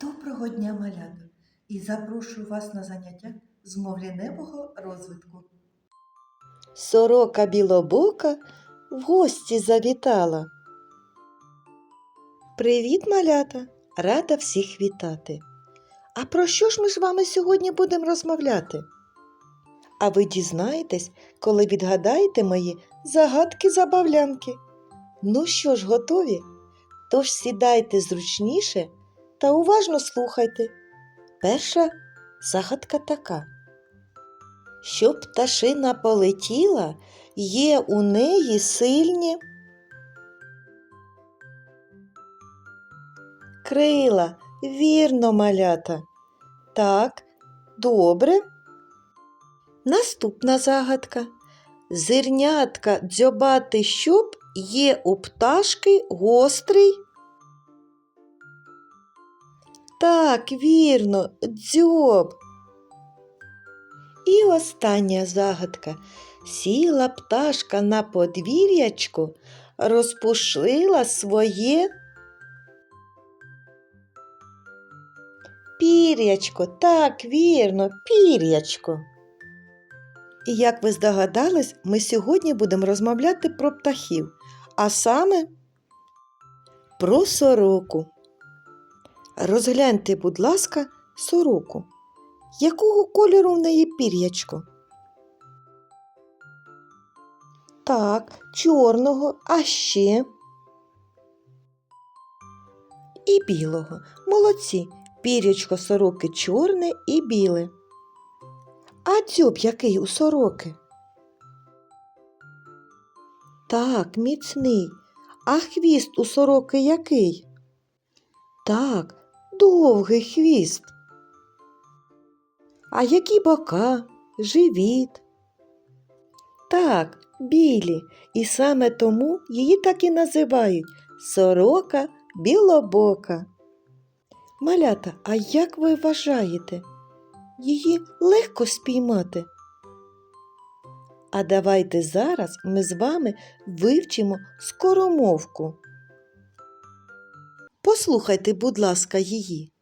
Доброго дня, малята! І запрошую вас на заняття з мовліневого розвитку. Сорока білобока в гості завітала. Привіт, малята! Рада всіх вітати. А про що ж ми з вами сьогодні будемо розмовляти? А ви дізнаєтесь, коли відгадаєте мої загадки-забавлянки. Ну що ж, готові? Тож сідайте зручніше та уважно слухайте. Перша загадка така. Щоб пташина полетіла, є у неї сильні крила, вірно, малята. Так, добре. Наступна загадка. Зернятка дзьобати щоб є у пташки гострий. Так, вірно, дзьоб. І остання загадка. Сіла пташка на подвір'ячку, розпушила своє пір'ячко. Так, вірно, пір'ячко. І як ви здогадались, ми сьогодні будемо розмовляти про птахів, а саме про сороку. Розгляньте, будь ласка, сороку. Якого кольору в неї пір'ячко? Так, чорного, а ще і білого. Молодці. Пір'ячко сороки чорне і біле. А дзьоб який у сороки? Так, міцний. А хвіст у сороки який? Так, довгий хвіст. А які бока, живіт? Так, білі, і саме тому її так і називають сорока білобока. Малята, а як ви вважаєте? Її легко спіймати? А давайте зараз ми з вами вивчимо скоромовку. Послухайте, будь ласка, її.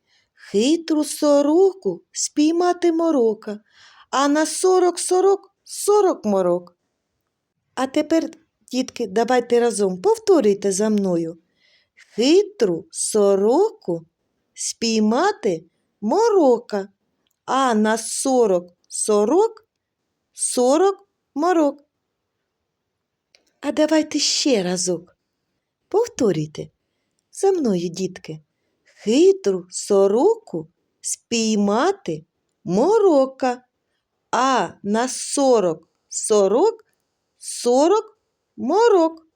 Хитру сороку спіймати морока, а на сорок сорок сорок морок. А тепер, дітки, давайте разом повторюйте за мною. Хитру сороку спіймати морока, а на сорок сорок сорок морок. А давайте ще разок. Повторюйте за мною, дітки хитру сороку спіймати морока, а на сорок сорок сорок морок.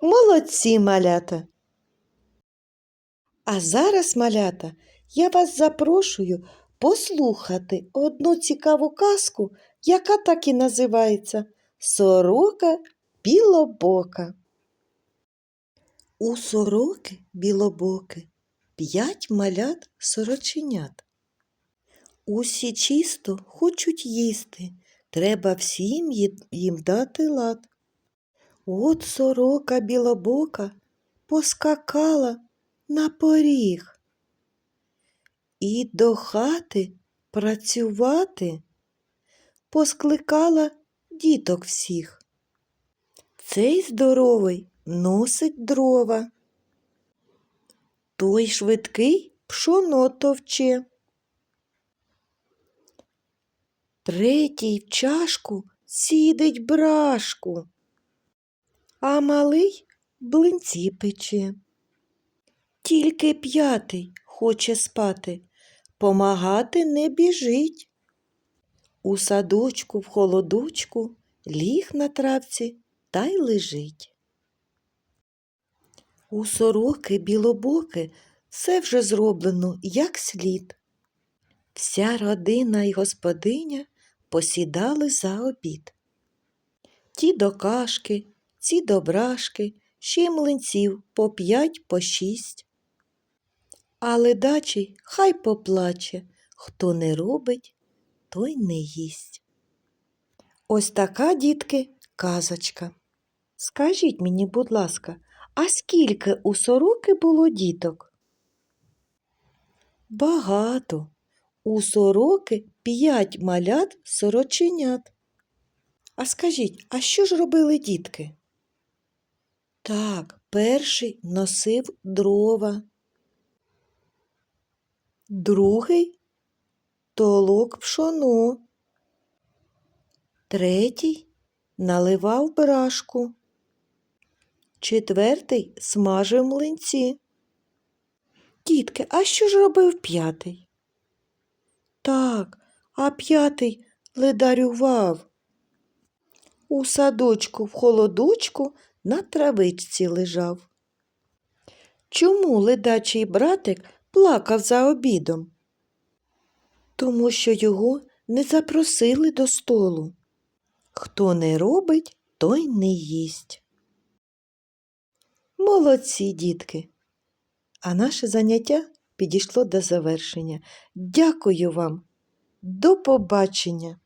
Молодці малята. А зараз, малята, я вас запрошую послухати одну цікаву казку, яка так і називається Сорока білобока. У сороки білобоки п'ять малят сороченят. Усі чисто хочуть їсти, треба всім їм дати лад. От сорока білобока поскакала на поріг. І до хати працювати поскликала діток всіх. Цей здоровий носить дрова. Той швидкий пшоно товче. Третій в чашку сідить брашку, а малий блинці пече. Тільки п'ятий хоче спати, помагати не біжить. У садочку, в холодочку ліг на травці та й лежить. У сороки білобоки все вже зроблено як слід. Вся родина й господиня посідали за обід. Ті до кашки, ці до брашки, ще й млинців по п'ять, по шість. А ледачий хай поплаче, хто не робить, той не їсть. Ось така, дітки, казочка. Скажіть мені, будь ласка, а скільки у сороки було діток? Багато. У сороки п'ять малят сороченят. А скажіть, а що ж робили дітки? Так, перший носив дрова. Другий толок пшоно. Третій наливав брашку. Четвертий смажив млинці. Дітки, а що ж робив п'ятий? Так, а п'ятий ледарював. У садочку в холодочку на травичці лежав. Чому ледачий братик плакав за обідом? Тому що його не запросили до столу. Хто не робить, той не їсть. Молодці, дітки! А наше заняття підійшло до завершення. Дякую вам. До побачення!